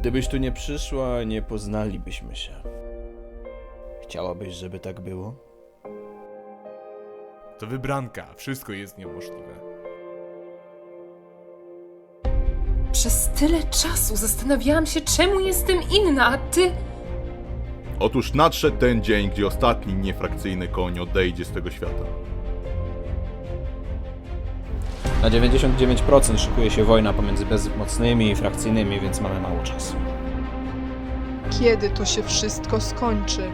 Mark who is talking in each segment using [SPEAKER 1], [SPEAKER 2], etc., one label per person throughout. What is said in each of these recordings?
[SPEAKER 1] Gdybyś tu nie przyszła, nie poznalibyśmy się. Chciałabyś, żeby tak było?
[SPEAKER 2] To wybranka, wszystko jest niemożliwe.
[SPEAKER 3] Przez tyle czasu zastanawiałam się, czemu jestem inna, a ty.
[SPEAKER 4] Otóż nadszedł ten dzień, gdzie ostatni niefrakcyjny koń odejdzie z tego świata.
[SPEAKER 1] Na 99% szykuje się wojna pomiędzy bezmocnymi i frakcyjnymi, więc mamy mało czasu.
[SPEAKER 5] Kiedy to się wszystko skończy?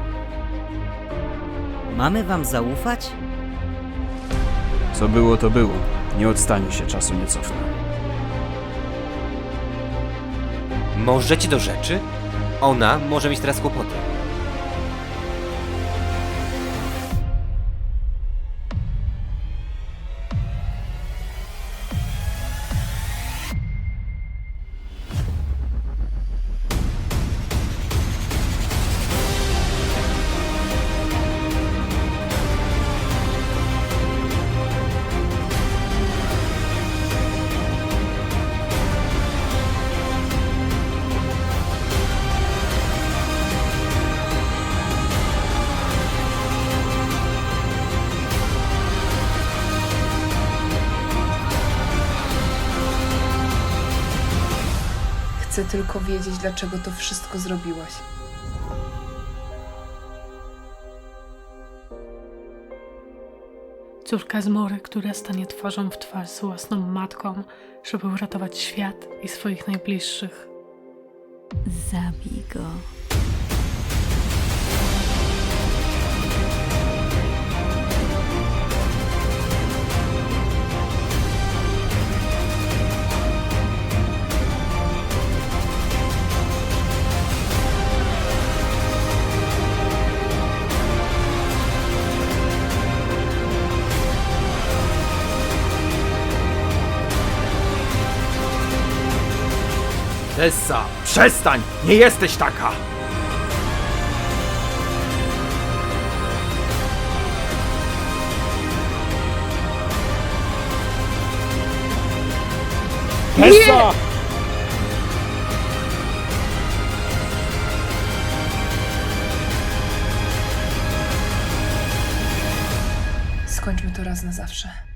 [SPEAKER 6] Mamy wam zaufać?
[SPEAKER 7] Co było, to było. Nie odstanie się, czasu nie cofnę.
[SPEAKER 8] Możecie do rzeczy? Ona może mieć teraz kłopoty.
[SPEAKER 3] Chcę tylko wiedzieć, dlaczego to wszystko zrobiłaś.
[SPEAKER 9] Córka z Mory, która stanie twarzą w twarz z własną matką, żeby uratować świat i swoich najbliższych.
[SPEAKER 6] Zabij go.
[SPEAKER 7] Tessa, przestań! Nie jesteś taka! Tessa!
[SPEAKER 3] Skończmy to raz na zawsze.